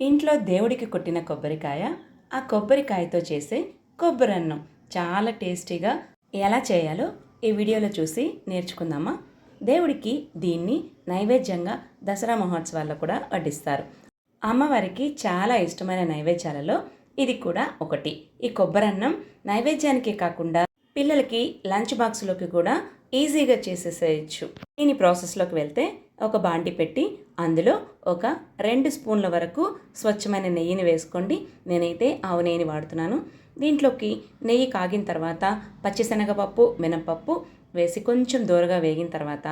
ఇంట్లో దేవుడికి కొట్టిన కొబ్బరికాయ ఆ కొబ్బరికాయతో చేసే కొబ్బరన్నం. చాలా టేస్టీగా ఎలా చేయాలో ఈ వీడియోలో చూసి నేర్చుకుందామా? దేవుడికి దీన్ని నైవేద్యంగా దసరా మహోత్సవాల్లో కూడా వడ్డిస్తారు. అమ్మవారికి చాలా ఇష్టమైన నైవేద్యాలలో ఇది కూడా ఒకటి. ఈ కొబ్బరన్నం నైవేద్యానికే కాకుండా పిల్లలకి లంచ్ బాక్స్లోకి కూడా ఈజీగా చేసేసేయచ్చు. దీని ప్రాసెస్లోకి వెళ్తే ఒక బాండి పెట్టి అందులో ఒక రెండు స్పూన్ల వరకు స్వచ్ఛమైన నెయ్యిని వేసుకోండి. నేనైతే ఆవు నెయ్యిని వాడుతున్నాను. దీంట్లోకి నెయ్యి కాగిన తర్వాత పచ్చిశనగపప్పు మినపప్పు వేసి కొంచెం దూరగా వేగిన తర్వాత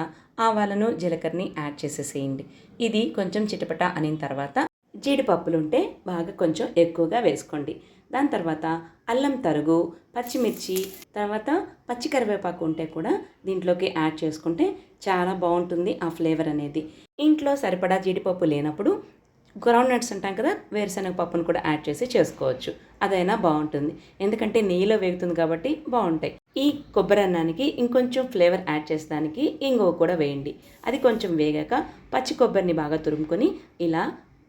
ఆవాలను జీలకర్రని యాడ్ చేసేసేయండి. ఇది కొంచెం చిటపట అనిన తర్వాత జీడిపప్పులుంటే బాగా కొంచెం ఎక్కువగా వేసుకోండి. దాని తర్వాత అల్లం తరుగు పచ్చిమిర్చి తర్వాత పచ్చి కరివేపాకు ఉంటే కూడా దీంట్లోకి యాడ్ చేసుకుంటే చాలా బాగుంటుంది ఆ ఫ్లేవర్ అనేది. ఇంట్లో సరిపడా జీడిపప్పు లేనప్పుడు గ్రౌండ్ నట్స్ అంటాం కదా వేరుశనగ పప్పును కూడా యాడ్ చేసి చేసుకోవచ్చు. అదైనా బాగుంటుంది. ఎందుకంటే నెయ్యిలో వేగుతుంది కాబట్టి బాగుంటాయి. ఈ కొబ్బరి అన్నానికి ఇంకొంచెం ఫ్లేవర్ యాడ్ చేసేదానికి ఇంగువ కూడా వేయండి. అది కొంచెం వేగాక పచ్చి కొబ్బరిని బాగా తురుముకొని ఇలా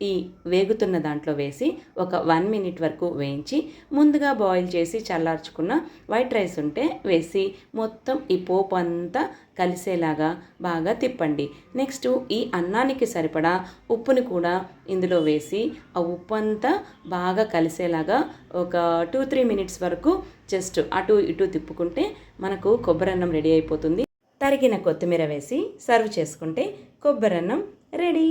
ఈ వేగుతున్న దాంట్లో వేసి ఒక వన్ మినిట్ వరకు వేయించి ముందుగా బాయిల్ చేసి చల్లార్చుకున్న వైట్ రైస్ ఉంటే వేసి మొత్తం ఈ పోపు అంతా కలిసేలాగా బాగా తిప్పండి. నెక్స్ట్ ఈ అన్నానికి సరిపడా ఉప్పుని కూడా ఇందులో వేసి ఆ ఉప్పు అంతా బాగా కలిసేలాగా ఒక టూ త్రీ మినిట్స్ వరకు జస్ట్ అటు ఇటు తిప్పుకుంటే మనకు కొబ్బరన్నం రెడీ అయిపోతుంది. తరిగిన కొత్తిమీర వేసి సర్వ్ చేసుకుంటే కొబ్బరన్నం రెడీ.